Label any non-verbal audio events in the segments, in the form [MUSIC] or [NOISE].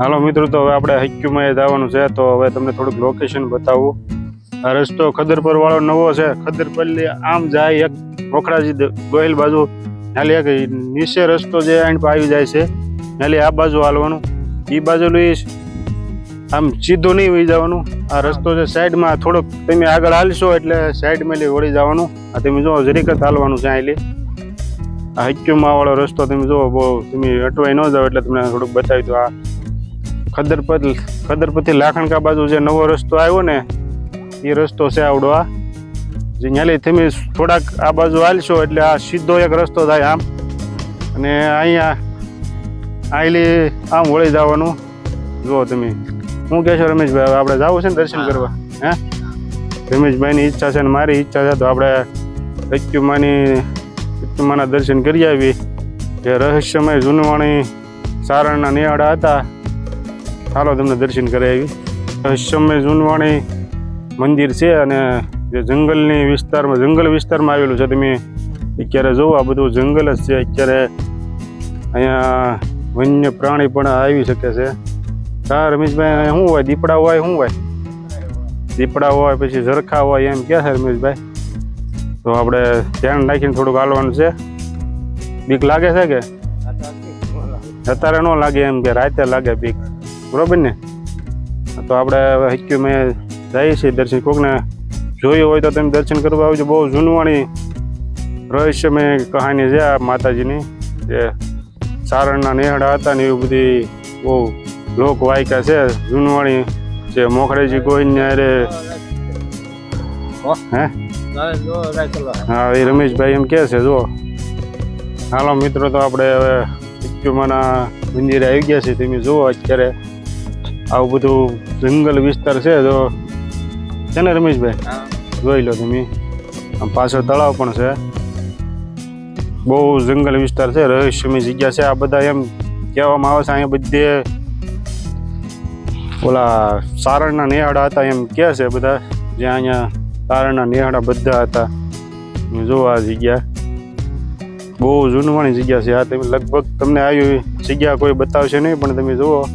હાલો મિત્રો, તો હવે આપણે હૈક્યુમાં જવાનું છે, તો હવે તમને થોડુંક લોકેશન બતાવું. આ રસ્તો ખદરપર વાળો નવો છે, ખદરપલ્લી આમ જાય એક મોખરાજી ગોહિલ બાજુ. નાલી એક નીચે રસ્તો જે પર આવી જાય છે નાલી આ બાજુ હાલવાનું. એ બાજુ આમ સીધું નહીં વહી જવાનું. આ રસ્તો છે સાઈડમાં, થોડોક તમે આગળ હાલશો એટલે સાઈડમાં લઈ વળી જવાનું. આ તમે જો જરીક હાલવાનું છે અહીં આ હૈક્યુમાં વાળો રસ્તો તમે જુઓ, બહુ તમે અટવાઈ ન જાઓ એટલે તમને થોડુંક બતાવી દો આ ખદરપત ખદરપતિ લાખણકા બાજુ જે નવો રસ્તો આવ્યો ને એ રસ્તો છે આવડો આ જે ન્યાલી તમે થોડાક આ બાજુ હાલશો એટલે આ સીધો એક રસ્તો થાય આમ. અને અહીંયા આયલી આમ વળી જવાનું. જુઓ તમે. હું કહેશો રમેશભાઈ હવે આપણે જવું છે ને દર્શન કરવા? હે? રમેશભાઈની ઈચ્છા છે ને મારી ઈચ્છા છે તો આપણે રચ્યુમાની રચ્યુમાના દર્શન કરી આવી. જે રહસ્યમય જૂનવાણી સારણના નિહાળા હતા. ચાલો તમને દર્શન કરાવી. રહસ્યમય જૂનવાણી મંદિર છે અને જે જંગલની વિસ્તારમાં, જંગલ વિસ્તારમાં આવેલું છે. તમે અત્યારે જુઓ આ બધું જંગલ જ છે. અત્યારે અહીંયા વન્ય પ્રાણી પણ આવી શકે છે. હા, રમેશભાઈ શું હોય? દીપડા હોય, શું હોય? દીપડા હોય, પછી ઝરખા હોય, એમ ક્યાં છે રમેશભાઈ? તો આપણે ધ્યાન રાખીને થોડુંક હાલવાનું છે. બીક લાગે છે કે? અત્યારે ન લાગે એમ કે, રાતે લાગે બીક. બરોબર ને? તો આપણે હક્યું મેં જઈએ છીએ દર્શન. કોકને જોયું હોય તો તમે દર્શન કરવા આવજો. બહુ જૂનવાણી રહસ્યમય કહાની છે આ માતાજીની. જે સારણના નેહડા હતા ને એવી બધી બહુ લોકવાયકા છે. જૂનવાણી જે મોખરેજી ગોહિલને અરે હે? હા, એ રમેશભાઈ એમ કહે છે જો હાલો મિત્રો, તો આપણે હવે ઇક્યુમાના મંદિરે આવી ગયા છે તમે જુઓ અત્યારે આવું બધું જંગલ વિસ્તાર છે તો છે ને રમેશભાઈ? જોઈ લો તમે. આમ પાછળ તળાવ પણ છે. બહુ જંગલ વિસ્તાર છે રહસ્યમય જગ્યા છે. આ બધા એમ કહેવામાં આવે છે અહીંયા બધે ઓલા સારણના નેહાડા હતા એમ કહે છે બધા. જ્યાં અહીંયા સારણના નેહાડા બધા હતા. તમે આ જગ્યા. બહુ જૂનવાણી જગ્યા છે. આ તમે લગભગ તમને આવી જગ્યા કોઈ બતાવશે નહીં પણ તમે જુઓ.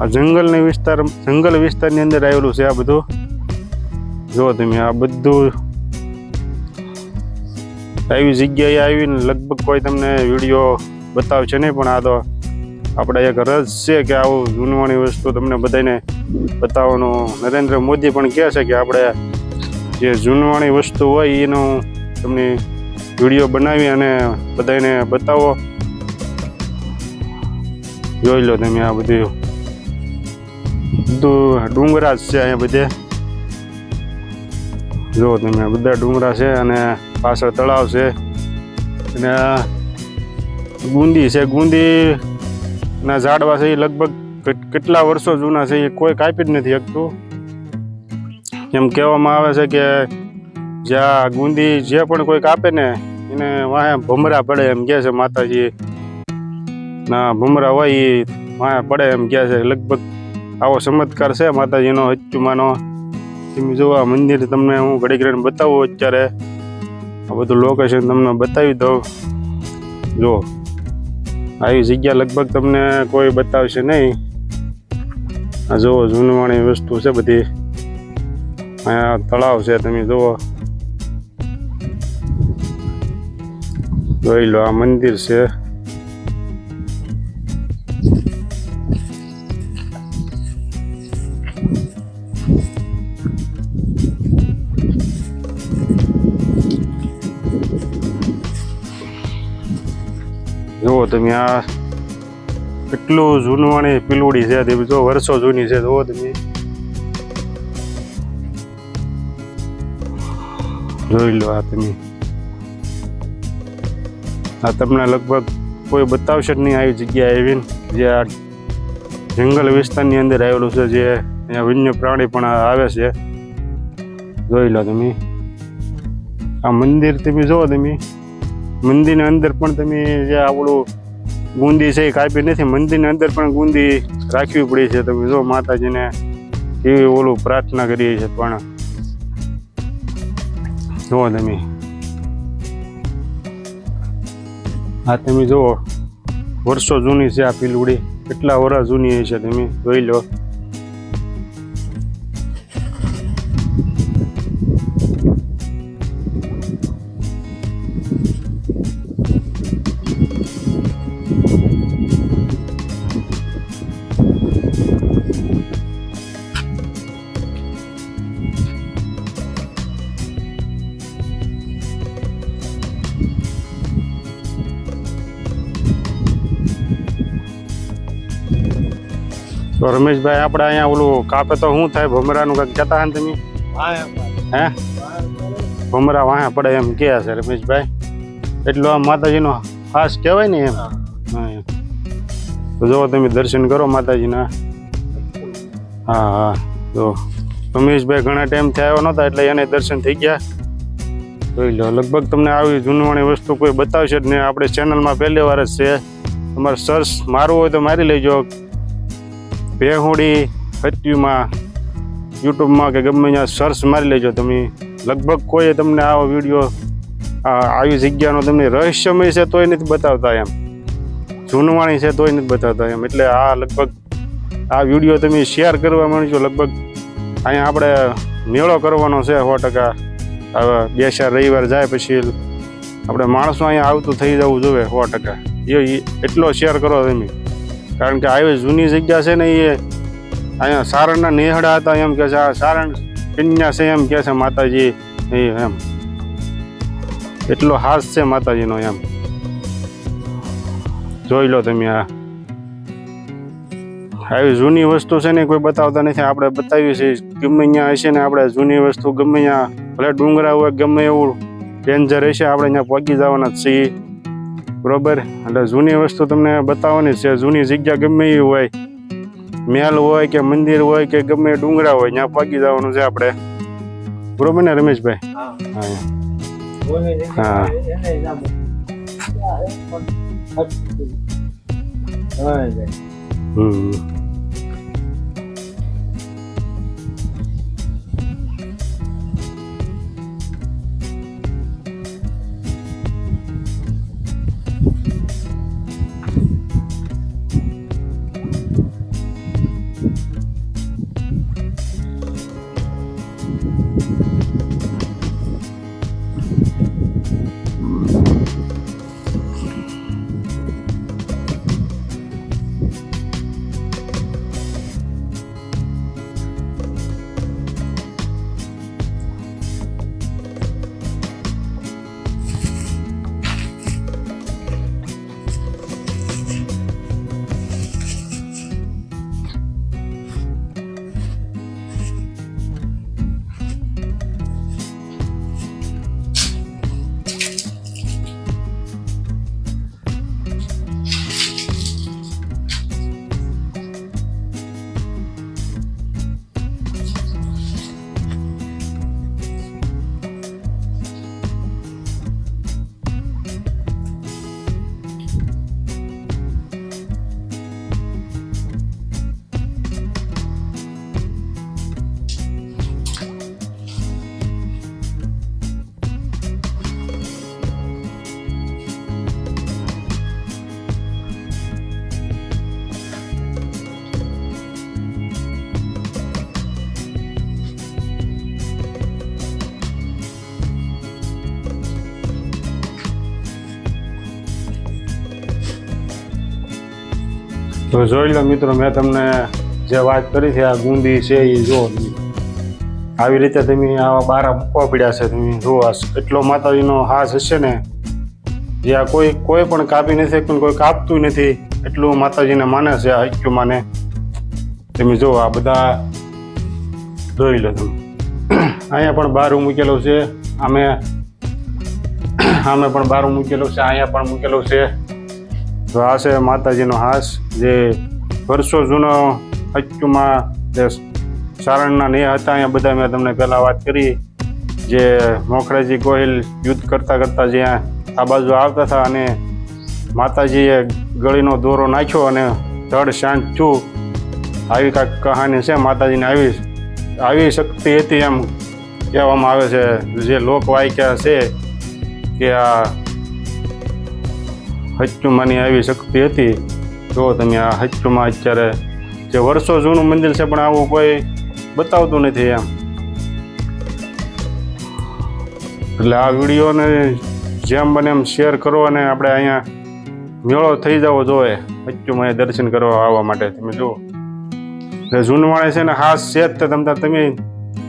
આ જંગલની વિસ્તાર, જંગલ વિસ્તારની અંદર આવેલું છે આ બધું. જો તમે આ બધું આવી જગ્યાએ આવીને લગભગ કોઈ તમને વીડિયો બતાવશે નહીં, પણ આ તો આપણે એક રસ છે કે આવું જૂનવાણી વસ્તુ તમને બધાને બતાવવાનું. નરેન્દ્ર મોદી પણ કહે છે કે આપણે જે જૂનવાણી વસ્તુ હોય એનું તમને વીડિયો બનાવી અને બધાને બતાવો. જોઈ લો તમે આ બધું. બધું ડુંગરા જ છે અહીંયા બધે. જુઓ તમે બધા ડુંગરા છે અને પાછળ તળાવ છે. અને ગુંદી છે. ગુંદી ના ઝાડવા છે એ લગભગ કેટલા વર્ષો જૂના છે એ કોઈ કાપી જ નથી શકતું. એમ કહેવામાં આવે છે કે જ્યાં ગુંદી જે પણ કોઈ કાપે ને એને વાહે ભમરા પડે એમ કહે છે માતાજી. ના, ભમરા હોય એ વાહે પડે એમ કહે છે. લગભગ આવો ચમત્કાર છે, માતાજીનો હચ્ચુમાનો તમે જો મંદિર તમને હું ઘડી ઘડીને બતાવું અત્યારે. આ બધું લોકેશન તમને બતાવી દઉં. જો આવી જગ્યા લગભગ તમને કોઈ બતાવશે નહીં. આ જુઓ, જૂનવાણી વસ્તુ છે બધી. અહીંયા તળાવ છે, તમે જુઓ. જોઈ લો, આ મંદિર છે. તમે આ કેટલું જૂનવાણી પીલુડી છે, તે જો વર્ષો જૂની છે, જુઓ તમે. જોઈ લો આ તમે. આ તમને લગભગ કોઈ બતાવશે જ નહીં આવી જગ્યાએ આવીને, જે આ જંગલ વિસ્તારની અંદર આવેલું છે, જે અહીંયા વન્ય પ્રાણી પણ આવે છે. જોઈ લો તમે. આ મંદિર તમે જુઓ તમે. મંદિરની અંદર પણ તમે જે આપણું ગુંદી છે એ કાપી નથી. મંદિરની અંદર પણ ગુંદી રાખવી પડી છે. તમે જો માતાજીને એવી ઓલું પ્રાર્થના કરીએ છીએ પણ. જુઓ તમે. આ તમે જુઓ. વર્ષો જૂની છે આ પીલુડી. કેટલા વર્ષ જૂની છે તમે જોઈ લો. તો રમેશભાઈ આપણે અહીંયા ઓલું કાપે તો શું થાય? ભમરાનું કંઈક કહેતા ને તમે? હે? ભમરા વાહે પડે એમ કહે છે રમેશભાઈ. એટલો આ માતાજીનો ખાસ કહેવાય ને એમ. તો જો તમે દર્શન કરો માતાજીના. હા હા. જો રમેશભાઈ ઘણા ટાઈમથી આવ્યો નહોતા એટલે એને દર્શન થઈ ગયા. જોઈ લો લગભગ તમને આવી જૂનવાણી વસ્તુ કોઈ બતાવશે જ નહીં. આપણે ચેનલમાં પહેલી વાર જ છે. તમારે સર્ચ મારવું હોય તો મારી લેજો. ભેહુડી હત્યુમાં યુટ્યુબમાં કે ગમે ત્યાં સર્ચ મારી લેજો. તમે લગભગ કોઈ તમને આવો વીડિયો આવી જગ્યાનો તમને રહસ્યમય છે તોય નથી બતાવતા એમ. જૂનવાણી છે તોય નથી બતાવતા એમ. એટલે આ લગભગ આ વીડિયો તમે શેર કરવા માંડજો લગભગ અહીંયા આપણે મેળો કરવાનો છે સો ટકા. હવે બે ચાર રવિવાર જાય પછી આપણે માણસો અહીંયા આવતું થઈ જવું જોઈએ સો ટકા. એ એ એટલો શેર કરો તમે. કારણ કે આવી જૂની જગ્યા છે ને એ અહીંયા સારણના નેહડા હતા, એમ કે છે આ સારણ કન્યા છે, એમ કે છે માતાજી, એ એમ. એટલો હાસ છે માતાજીનો એમ. જોઈ લો તમે આ. આવી જૂની વસ્તુ છે ને કોઈ બતાવતા નથી. આપણે બતાવીએ છીએ, ગમે ત્યાં હશે ને આપણે જૂની વસ્તુ ગમે ત્યાં ભલે ડુંગરા હોય, ગમે એવું ડેન્જર હશે, આપણે ત્યાં પહોંચી જવાના જ છીએ. બરોબર? એટલે જૂની વસ્તુ તમને બતાવવાની છે. જૂની જગ્યા ગમે એ હોય મહેલ હોય કે મંદિર હોય કે ગમે ડુંગરા હોય ત્યાં પાકી જવાનું છે આપણે. બરોબર ને રમેશભાઈ? હા હા. હમ. તો જોઈ લો મિત્રો, મેં તમને જે વાત કરી છે, આ ગુંદી છે એ જો આવી રીતે તમે આવા બારા મૂકવા પડ્યા છે, તમે જુઓ એટલો માતાજીનો હાસ હશે ને, જે આ કોઈ કોઈ પણ કાપી નથી પણ કોઈ કાપતું નથી, એટલું માતાજીને માને છે, આ હૈક્યુ માને. તમે જુઓ, આ બધા જોઈ લો તમે. અહીંયા પણ બારું મૂકેલું છે અમે આમે પણ બારું મૂકેલું છે, અહીંયા પણ મૂકેલું છે. તો આ છે માતાજીનો હાસ જે વર્ષો જૂનો હચ્યુમાં જે સારણના ને હતા, અહીંયા બધા મેં તમને પહેલાં વાત કરી, જે મોખરાજી ગોહિલ યુદ્ધ કરતાં કરતાં જ્યાં આ બાજુ આવતા હતા અને માતાજીએ ગળીનો દોરો નાખ્યો અને ધડ શાંત છું આવી કાંઈક કહાની છે, માતાજીને આવી આવી શક્તિ હતી એમ કહેવામાં આવે છે. જે લોકવાયકા છે કે આ હચ્ચુમાની આવી શક્તિ હતી. જો તમે આ હચ્ચુમાં અત્યારે? જે વર્ષો જૂનું મંદિર છે, પણ આવું કોઈ બતાવતું નથી એમ. એટલે આ વિડીયોને જેમ બને એમ શેર કરો અને આપણે અહીંયા મેળો થઈ જવો જોઈએ. હચ્ચુમાં દર્શન કરવા આવવા માટે. તમે જુઓ. એટલે જૂનવાણે છે ને ખાસ છે જ તમે તમે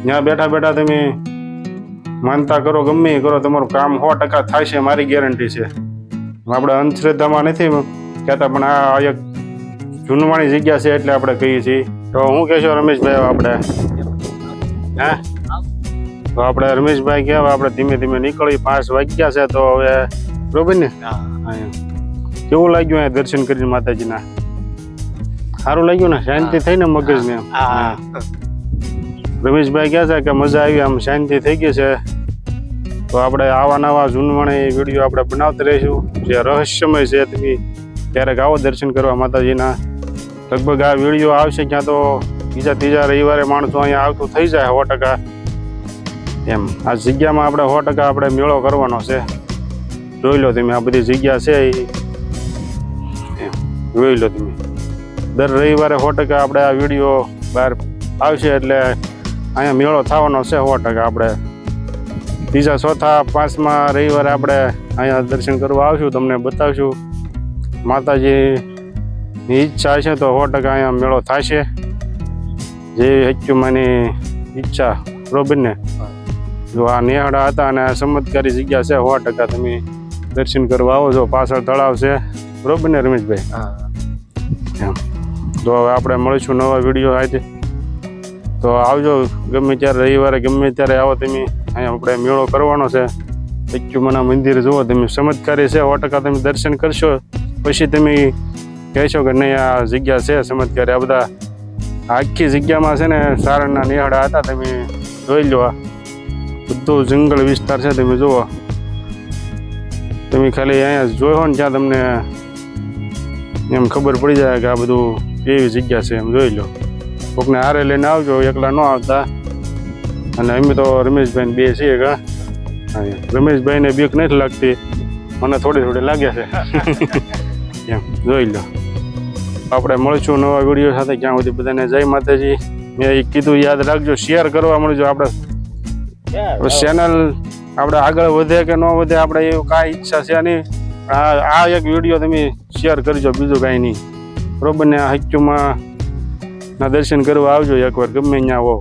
ત્યાં બેઠા બેઠા તમે માનતા કરો, ગમે કરો, તમારું કામ સો ટકા થાય છે, મારી ગેરંટી છે. આપણે અંધશ્રદ્ધામાં નથી કહેતા પણ આ એક જૂનવાણી જગ્યા છે એટલે આપણે કહીએ છીએ. તો હું કહેશો રમેશભાઈ આપણે હે? તો આપણે રમેશભાઈ કહેવા આપણે ધીમે ધીમે નીકળી. પાંચ વાગ્યા છે તો હવે બરોબર ને. કેવું લાગ્યું અહીંયા દર્શન કરીને માતાજીના? સારું લાગ્યું ને? શાંતિ થઈ ને મગજને? રમેશભાઈ કહે છે કે મજા આવી આમ શાંતિ થઈ ગઈ છે. તો આપણે આવા નવા જૂનવાણી વીડિયો આપણે બનાવતા રહીશું. જે રહસ્યમય છે તમે ક્યારેક આવો દર્શન કરવા માતાજીના. લગભગ આ વીડિયો આવશે ક્યાં તો બીજા ત્રીજા રવિવારે માણસો અહીંયા આવતું થઈ જાય સો એમ, આ જગ્યામાં આપણે સો ટકા આપણે મેળો કરવાનો છે. જોઈ લો તમે, આ બધી જગ્યા છે એ જોઈ લો તમે. દર રવિવારે સો ટકા આપણે આ વીડિયો બહાર આવશે એટલે અહીંયા મેળો થવાનો છે સો ટકા આપણે. ત્રીજા ચોથા પાંચમા રવિવારે આપણે અહીંયા દર્શન કરવા આવશું, તમને બતાવશું. માતાજીની ઈચ્છા છે તો સો ટકા અહીંયા મેળો થશે જે હચ્યુમાની ઈચ્છા બરોબર ને જો આ નેહડા હતા અને ચમત્કારી જગ્યા છે સો ટકા તમે દર્શન કરવા આવો છો પાછળ તળાવ છે. બરોબર ને રમેશભાઈ. હા. તો હવે આપણે મળીશું નવા વીડિયો આજે તો આવજો ગમે ત્યારે રવિવારે ગમે ત્યારે આવો તમે. અહીંયા આપણે મેળો કરવાનો છે. અચ્યુમાના મંદિર જુઓ તમે ચમત્કારી છે સો ટકા તમે દર્શન કરશો. પછી તમે કહેશો કે નહીં, આ જગ્યા છે ચમત્કાર આ બધા આખી જગ્યામાં છે ને સારણના નિહાળા હતા, તમે જોઈ લો બધું જંગલ વિસ્તાર છે, તમે જુઓ. તમે ખાલી અહીંયા જોયો ને ત્યાં તમને એમ ખબર પડી જાય કે આ બધું કેવી જગ્યા છે, એમ જોઈ લો. કોકને હારે લઈને આવજો, એકલા ન આવતા. અને અમે તો રમેશભાઈ બે છીએ કા. રમેશભાઈને બીક નથી લાગતી. મને થોડી થોડી લાગે છે. [LAUGHS] એમ જોઈ લો. આપણે મળીશું નવા વીડિયો સાથે ક્યાં સુધી બધાને જય માતાજી. મેં એ કીધું યાદ રાખજો શેર કરવા મળજો આપણે ચેનલ આપણે આગળ વધે કે ન વધે આપણે એવું કાંઈ ઈચ્છા છે નહીં. આ એક વીડિયો તમે શેર કરજો બીજું કાંઈ નહીં. બરોબર ને આ ના દર્શન કરવા આવજો એકવાર ગમે ત્યાં આવો.